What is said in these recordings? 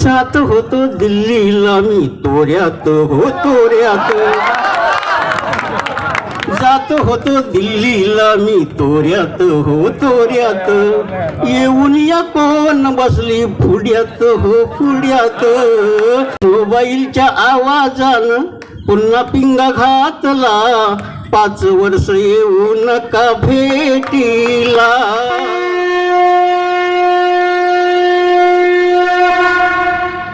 जात होतो दिल्लीला मी तोऱ्यात हो तोऱ्यात जात होतो दिल्लीला मी तोऱ्यात हो तोऱ्यात येऊन या कोण बसली फुड्यात हो फुड्यात. मोबाईलच्या आवाजानं पुन्हा पिंगा घातला. पाच वर्ष येऊ नका भेटीला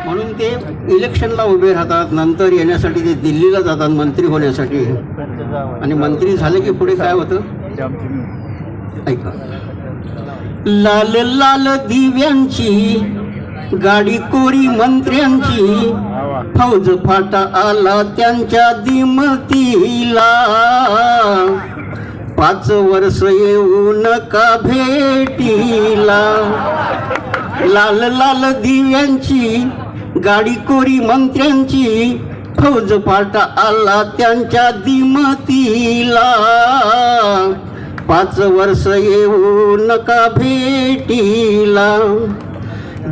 म्हणून ते इलेक्शनला उभे राहतात नंतर येण्यासाठी ते दिल्लीला जातात मंत्री होण्यासाठी. आणि मंत्री झाले की पुढे काय होतं? ऐका. लाल लाल दिव्यांची गाडी कोरी मंत्र्यांची. फौज फाटा आला त्यांच्या दिमतीला. पाच वर्ष येऊ नका भेटीला? लाल लाल दिव्यांची गाडी कोरी मंत्र्यांची फौज फाटा आला त्यांच्या दिमतीला. पाच वर्ष येऊ नका भेटीला.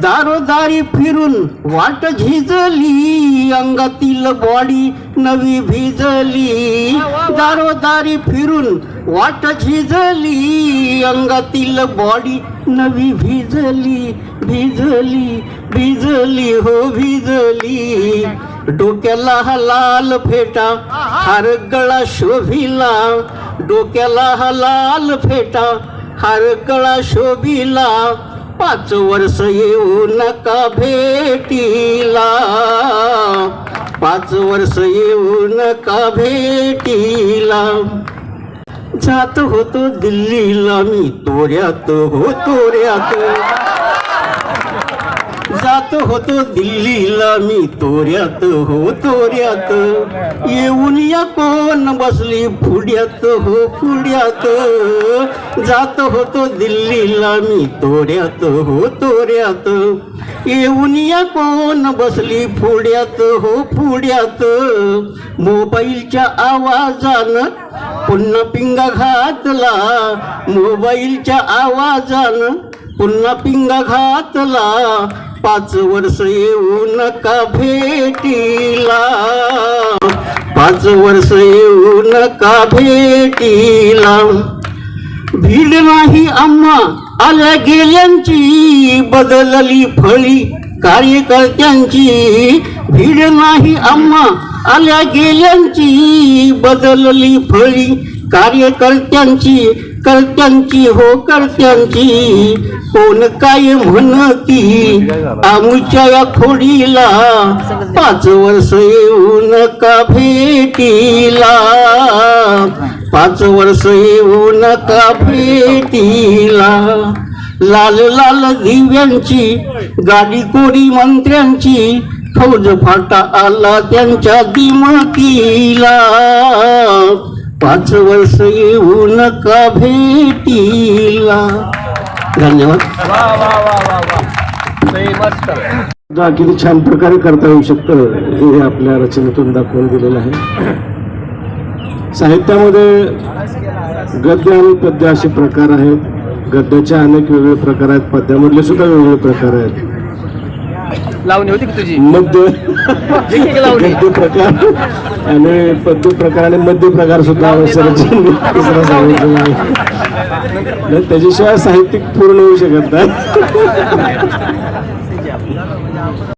दारोदारी फिरून वाट झिजली अंगातील बॉडी नवी भिजली. दारोदारी फिरून वाट झिजली अंगातील बॉडी नवी भिजली. भिजली भिजली हो भिजली. डोक्याला हा लाल फेटा हार गळा शोभिला. डोक्याला हा लाल फेटा हार गळा शोभिला. पाच वर्ष येऊ नका भेटीला. पाच वर्ष येऊ नका भेटीला. जात होतो दिल्लीला मी तोऱ्यात हो तोऱ्यात. जात होतो दिल्लीला मी तोऱ्यात हो तोऱ्यात. येऊन या कोण बसली फुड्यात हो फुड्यात. जात होतो दिल्लीला मी तोऱ्यात हो तोऱ्यात. येऊन या कोण बसली फुड्यात हो फुड्यात. मोबाईलच्या आवाजानं पुन्हा पिंगा घातला. मोबाईलच्या आवाजानं पुन्हा पिंगा घातला. पाच वर्ष येऊ नका भेटीला. पाच वर्ष येऊ नका भेटीला. भीड नाही आम्हा आल्या गेल्यांची. बदलली फळी कार्यकर्त्यांची. भीड नाही आम्हा आल्या गेल्यांची. बदलली फळी कार्यकर्त्यांची. कर्त्यांची हो कर्त्यांची कोण काय म्हणती? आमुच्या या खोडीला पाच वर्ष येऊ नका भेटीला? पाच वर्ष येऊ नका भेटीला? लाल लाल दिव्यांची गाडी कोरी मंत्र्यांची फौज फाटा आला त्यांच्या दिमतीला पाच वर्ष येऊ नका भेटीला? धन्यवाद. किती छान प्रकारे करता येऊ शकतं हे आपल्या रचनेतून दाखवून दिलेलं आहे. साहित्यामध्ये गद्य आणि पद्य असे प्रकार आहेत. गद्याचे अनेक वेगळे प्रकार आहेत. पद्यामधले सुद्धा वेगवेगळे प्रकार आहेत. लावणी होती की तुझी? मध्य एक लावणी. गद्य प्रकार. आणि पद्य प्रकार आणि मध्य प्रकार सुद्धा रचनेत तिसरा सांगितलेला आहे नाही, त्याच्याशिवाय साहित्यिक पूर्ण होऊ शकत नाही.